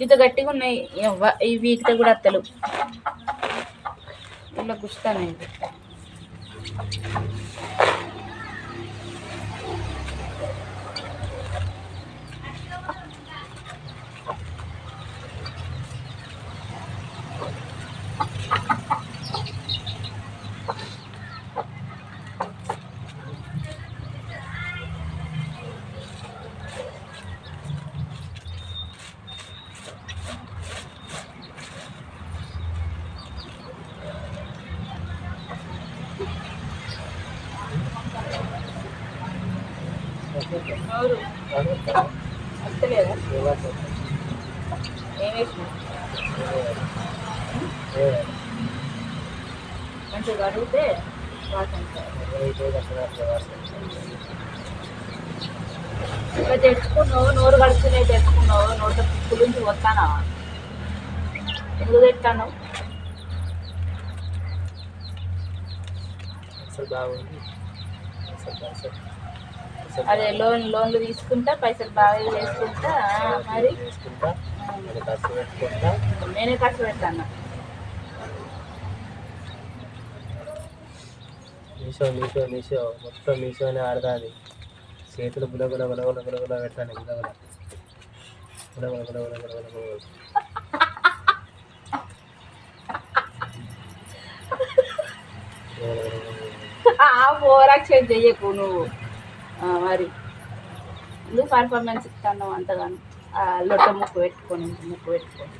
ఇంత గట్టిగా ఉన్నాయి. ఈ వీటితో కూడా అత్తలు. ఇలా గుస్తాను నోరు వస్తలేదా ఏం మంచిగా అడిగితే వాసన ఇంకా తెచ్చుకున్నావు నోరు కడుపునే తెచ్చుకున్నావు నోట పులు నుంచి వస్తానా ఎందుకు తెచ్చాను అసలు బాగుంది. అసలు అదే లోన్ లోన్లు తీసుకుంటా పైసలు బాగా చేసుకుంటా మరి నేనే ఖర్చు పెడతాను మీషో మీషో మీషో మొత్తం మీషోనే ఆడదాది చేతులు గులగుల గులగుల గులగుల పెడతాను గులగుల గులగుల గులగుల గులగుల గులగుల పోరాక్ష చెయ్యకు నువ్వు మరి ఎందుకు పర్ఫార్మెన్స్ ఇస్తాను అంతగాను. ఆ, లొట్ట ముక్కు పెట్టుకొని ముక్కు పెట్టుకొని.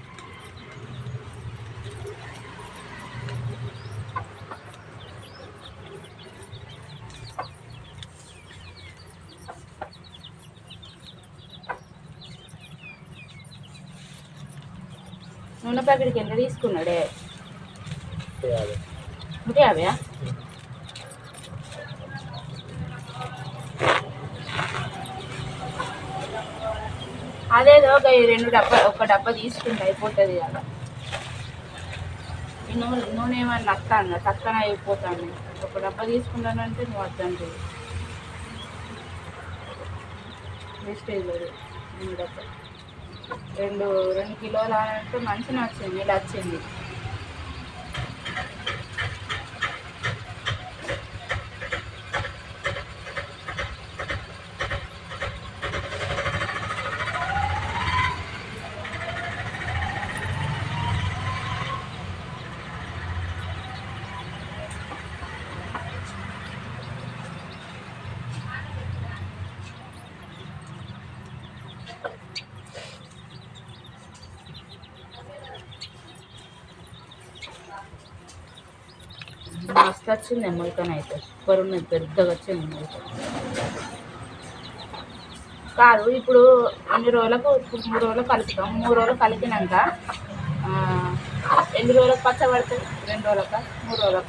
నూనె ప్యాకెట్కి ఎంత తీసుకున్నాడే? నూట యాభై అదేదో ఒక ఈ రెండు డబ్బా ఒక డబ్బా తీసుకుంటే అయిపోతుంది కదా. నూనె నూనె ఏమన్నా నస్తాను తక్కన అయిపోతాను ఒక డబ్బా తీసుకుంటానంటే నువ్వు వద్దంటే వేస్టేజ్ లేదు రెండు డబ్బా. రెండు రెండు కిలోలు అంటే మంచిగా వచ్చింది ఇలా వచ్చింది. మస్తు వచ్చింది ఎమ్మలకన అయితే. సూపర్ ఉన్నది పెద్దగా వచ్చింది ఎమ్మలక కాదు ఇప్పుడు ఎన్ని రోజులకు ఇప్పుడు మూడు రోజులు కలుపుతాం. మూడు రోజులు కలిపినాక ఎన్ని రోజులకు పచ్చ పడుతుంది? రెండు రోజులక. మూడు రోజులక?